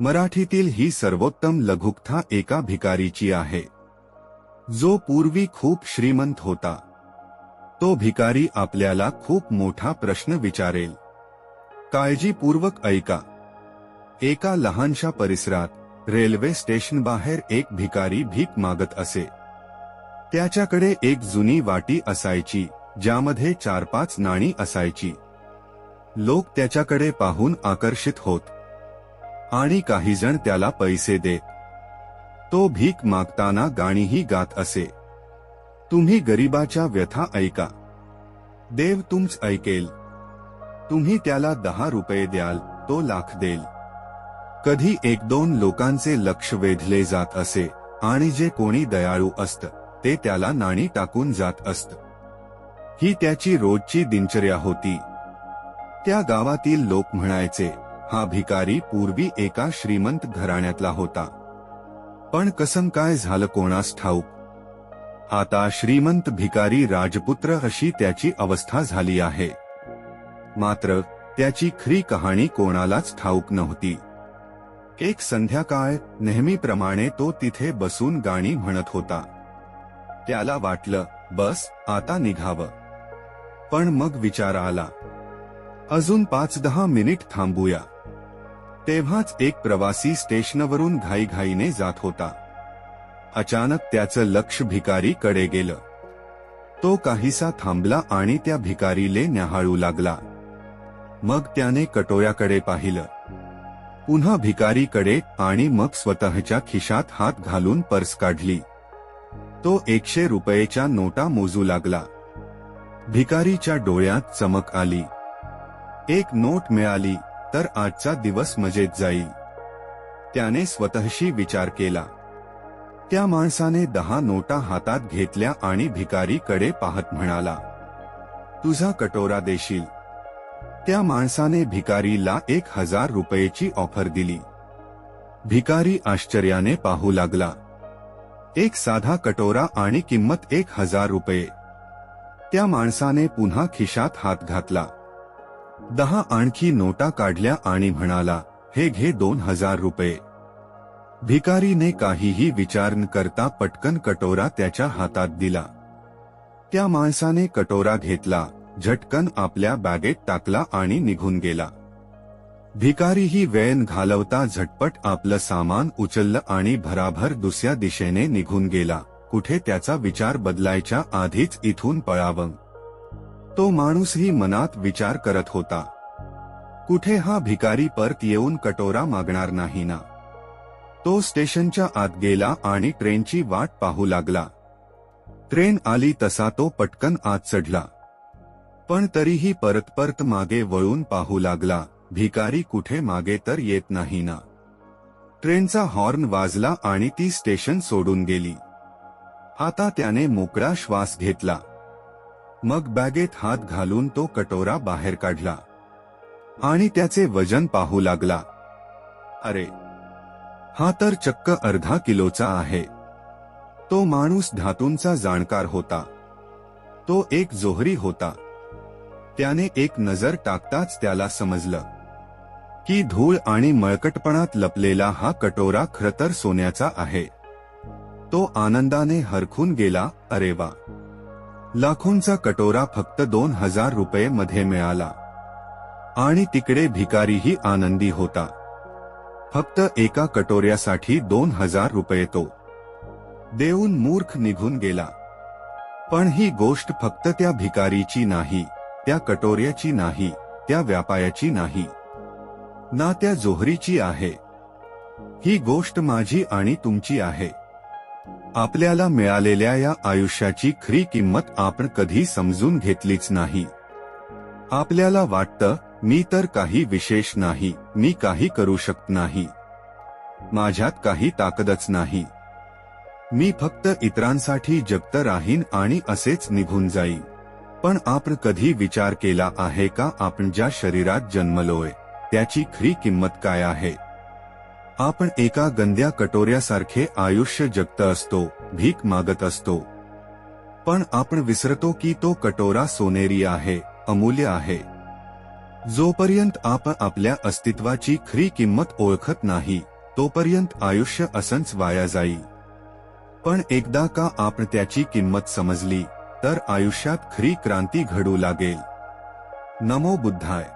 मराठीतील ही सर्वोत्तम लघुकथा एका भिकारीची आहे. जो पूर्वी खूप श्रीमंत होता. तो भिकारी आपल्याला खूप मोठा प्रश्न विचारेल. काळजीपूर्वक ऐका. एका लहानशा परिसरात रेल्वे स्टेशन बाहेर एक भिकारी भीक मागत असे. त्याच्याकडे एक जुनी वाटी असायची ज्यामध्ये चार पाच नाणी असायची. लोक त्याच्याकडे पाहून आकर्षित होत. आणि काही जण त्याला पैसे देत तो भीक मागताना गाणीही गात असे. तुम्ही गरिबाच्या व्यथा ऐका. देव तुमच ऐकेल. तुम्ही त्याला दहा रुपये द्याल तो लाख देईल. कधी एक दोन लोकांचे लक्ष वेधले जात असे आणि जे कोणी दयाळू असत ते त्याला नाणी टाकून जात असत. ही त्याची रोजची दिनचर्या होती. त्या गावातील लोक म्हणायचे हा भिकारी पूर्वी एका श्रीमंत घराण्यातला होता. पण कसम काय झालं कोणास ठाऊक? आता श्रीमंत भिकारी राजपुत्र अशी त्याची अवस्था झाली आहे. मात्र त्याची खरी कहाणी कोणालाच ठाऊक नव्हती. एक संध्याकाळ नेहमीप्रमाणे तो तिथे बसून गाणी म्हणत होता. त्याला वाटलं बस आता निघावं. पण मग विचार आला. अजून पाच दहा मिनिट थांबूया. तेव्हाच एक प्रवासी स्टेशनवरून घाईघाईने जात होता. अचानक त्याचं लक्ष भिकारीकडे गेलं. तो काहीसा थांबला आणि त्या भिकारीले न्याहाळू लागला. मग त्याने कटोऱ्याकडे पाहिलं. पुन्हा भिकारीकडे आणि मग स्वतःच्या खिशात हात घालून पर्स काढली. तो एकशे रुपयेच्या नोटा मोजू लागला. भिकारीच्या डोळ्यात चमक आली. एक नोट मिळाली. तर आजचा दिवस मजेत जाईल. त्याने स्वतःशी विचार केला. त्या माणसाने दहा नोटा हातात घेतल्या आणि भिकारीकडे पाहत म्हणाला तुझा कटोरा देशील. त्या माणसाने भिकारीला एक हजार रुपयेची ऑफर दिली. भिकारी आश्चर्याने पाहू लागला एक साधा कटोरा आणि किंमत एक हजार रुपये. त्या माणसाने पुन्हा खिशात हात घातला. दहा आणखी नोटा काढल्या आणि म्हणाला हे घे दोन हजार रुपये. भिकारीने काहीही विचार न करता पटकन कटोरा त्याच्या हातात दिला. त्या माणसाने कटोरा घेतला झटकन आपल्या बॅगेत टाकला आणि निघून गेला. भिकारीही वेळ घालवता झटपट आपलं सामान उचललं आणि भराभर दुसऱ्या दिशेने निघून गेला. कुठे त्याचा विचार बदलायच्या आधीच इथून पळावं. तो माणूसही मनात विचार करत होता. कुठे हा भिकारी परत येऊन कटोरा मागणार नाही ना? तो स्टेशनच्या आत गेला आणि ट्रेनची वाट पाहू लागला. ट्रेन आली तसा तो पटकन आत चढला. पण तरीही परत परत मागे वळून पाहू लागला भिकारी कुठे मागे तर येत नाही ना? ट्रेनचा हॉर्न वाजला आणि ती स्टेशन सोडून गेली. आता त्याने मोकळा श्वास घेतला. मग बॅगेत हात घालून तो कटोरा बाहेर काढला. आणि त्याचे वजन पाहू लागला. अरे हा तर चक्क अर्धा किलोचा आहे. तो माणूस धातूंचा जाणकार होता. तो एक जोहरी होता. त्याने एक नजर टाकताच त्याला समजलं. की धूळ आणि मळकटपणात लपलेला हा कटोरा खरतर सोन्याचा आहे. तो आनंदाने हरखून गेला अरे वा! लाखोंचा कटोरा फक्त दोन हजार रुपये मध्ये मिळाला. आणि तिकडे भिकारीही आनंदी होता. फक्त एका कटोऱ्यासाठी दोन हजार रुपये तो. देऊन मूर्ख निघून गेला. पण ही गोष्ट फक्त त्या भिकारीची नाही त्या कटोऱ्याची नाही त्या व्यापायाची नाही. ना त्या जोहरीची आहे. ही गोष्ट माझी आणि तुमची आहे. आपल्याला मिळालेल्या या आयुष्याची खरी किंमत आपण कधी समजून घेतलीच नाही. आपल्याला वाटतं मी तर काही विशेष नाही मी काही करू शकत नाही. माझ्यात काही ताकदच नाही. मी फक्त इतरांसाठी जगत राहीन आणि असेच निघून जाई पण आपण कधी विचार केला आहे का आपण ज्या शरीरात जन्मलोय त्याची खरी किंमत काय आहे? आपण एका गंद्या कटोऱ्यासारखे आयुष्य जगत असतो भीक मागत असतो. पण आपण विसरतो की तो कटोरा सोनेरी आहे अमूल्य आहे. जोपर्यंत आपण आपल्या अस्तित्वाची खरी किंमत ओळखत नाही तोपर्यंत आयुष्य असंच वाया जाईल पण एकदा का आपण त्याची किंमत समजली तर आयुष्यात खरी क्रांती घडू लागेल. नमो बुद्धाय.